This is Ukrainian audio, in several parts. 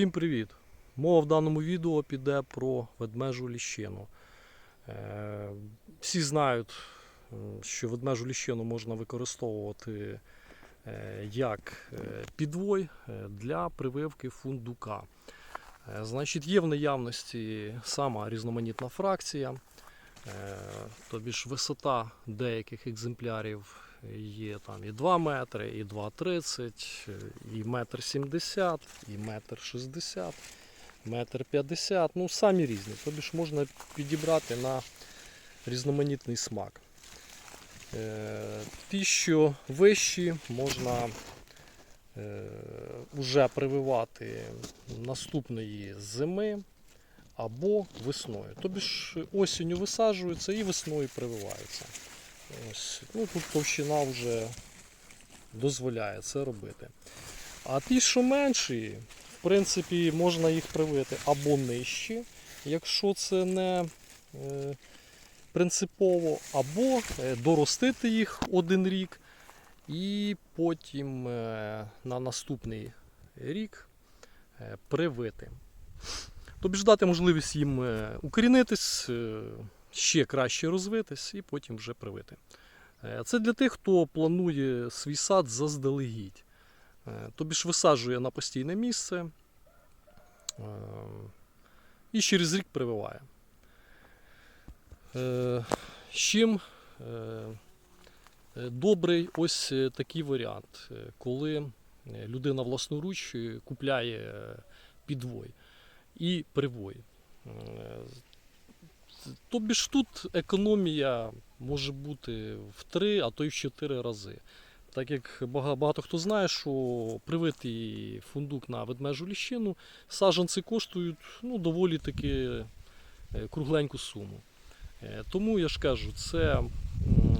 Всім привіт! Мова в даному відео піде про ведмежу ліщину. Е, Всі знають, що ведмежу ліщину можна використовувати е, як е, підвой е, для прививки фундука. Е, Значить, є в наявності сама різноманітна фракція, е, тобі ж висота деяких екземплярів є там і 2 метри, і 2,30, і метр 70, і метр 60, метр 50, ну самі різні. Тобі ж можна підібрати на різноманітний смак. Е, Ті, що вищі, можна е, вже прививати наступної зими або весною. Тобі ж осінню висаджуються і весною прививаються. Ось. Ну, тут товщина вже дозволяє це робити. А ті, що менші, в принципі, можна їх привити або нижче, якщо це не е, принципово, або е, доростити їх один рік, і потім е, на наступний рік привити. Тобі ж дати можливість їм укорінитись, ще краще розвитись і потім вже привити. Е, Це для тих, хто планує свій сад заздалегідь. Е, Тобі ж висаджує на постійне місце е, і через рік прививає. З чим добрий ось такий варіант, коли людина власноруч купляє підвой і привой. Тобі ж тут економія може бути в 3, а то й в 4 рази. Так як багато хто знає, що привитий фундук на ведмежу ліщину, саджанці коштують ну, доволі таки е, кругленьку суму. Е, Тому я ж кажу, це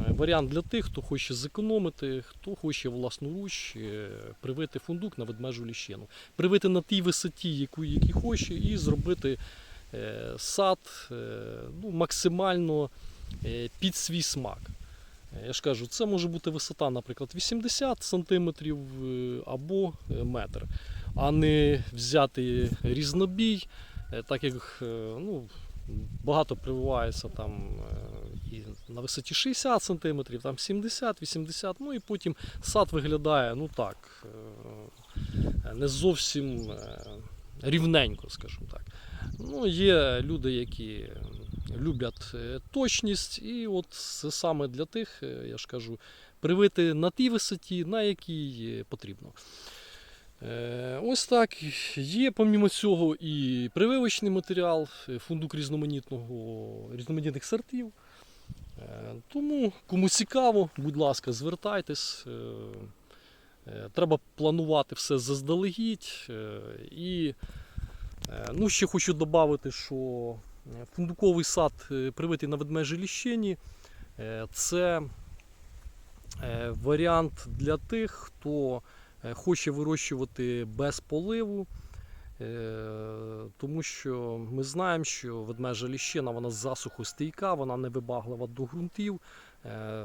варіант для тих, хто хоче зекономити, хто хоче власноруч е, привити фундук на ведмежу ліщину. Привити на тій висоті, яку хоче, і зробити сад е, ну, максимально е, під свій смак. Е, Я ж кажу, це може бути висота, наприклад, 80 см або е, метр, а не взяти різнобій, е, так як е, ну, багато прививається там е, і на висоті 60 см, там 70-80 ну і потім сад виглядає ну так, е, не зовсім е, рівненько, скажімо так. Ну, є люди, які люблять е, точність, і от саме для тих, е, я ж кажу, привити на тій висоті, на якій потрібно. Е, Ось так. Є, помімо цього, і прививочний матеріал, фундук різноманітного, різноманітних сортів. Тому, кому цікаво, будь ласка, звертайтесь. Е, Треба планувати все заздалегідь. е, І е, ну, ще хочу додати, що фундуковий сад, привитий на ведмежі ліщині, це варіант для тих, хто хоче вирощувати без поливу. Е, Тому що ми знаємо, що ведмежа ліщина вона засухостійка, вона не вибаглива до ґрунтів. Е,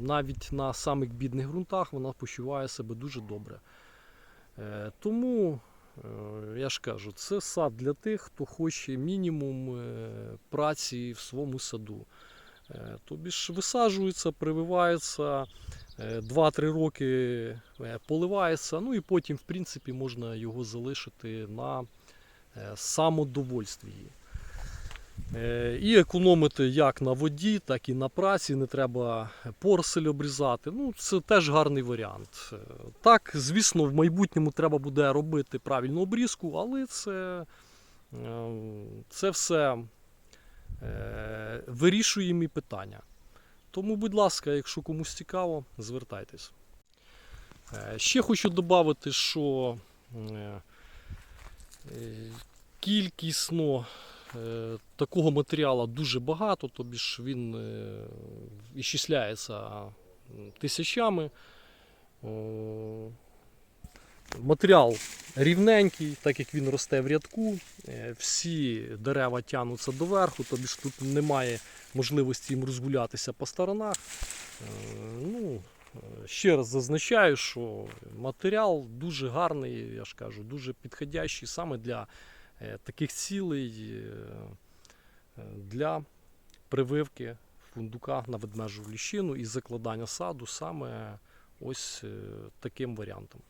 Навіть на самих бідних ґрунтах вона почуває себе дуже добре. Е, Тому, я ж кажу, це сад для тих, хто хоче мінімум праці в своєму саду. Тобі ж висаджується, прививається, 2-3 роки е, поливається, ну і потім, в принципі, можна його залишити на е, самодовольстві. Е, І економити як на воді, так і на праці. Не треба порсель обрізати. Ну, це теж гарний варіант. Е, Так, звісно, в майбутньому треба буде робити правильну обрізку, але це, е, це все е, вирішуємі питання. Тому, будь ласка, якщо комусь цікаво, звертайтесь. Е, Ще хочу додати, що е, е, кількісно такого матеріалу дуже багато, тобі ж він іщисляється тисячами. Матеріал рівненький, так як він росте в рядку. Е, Всі дерева тягнуться доверху, тобі ж тут немає можливості їм розгулятися по сторонах. Е, Ну, е, ще раз зазначаю, що матеріал дуже гарний, я ж кажу, дуже підходящий саме для таких цілей, для прививки фундука на ведмежу ліщину і закладання саду саме ось таким варіантом.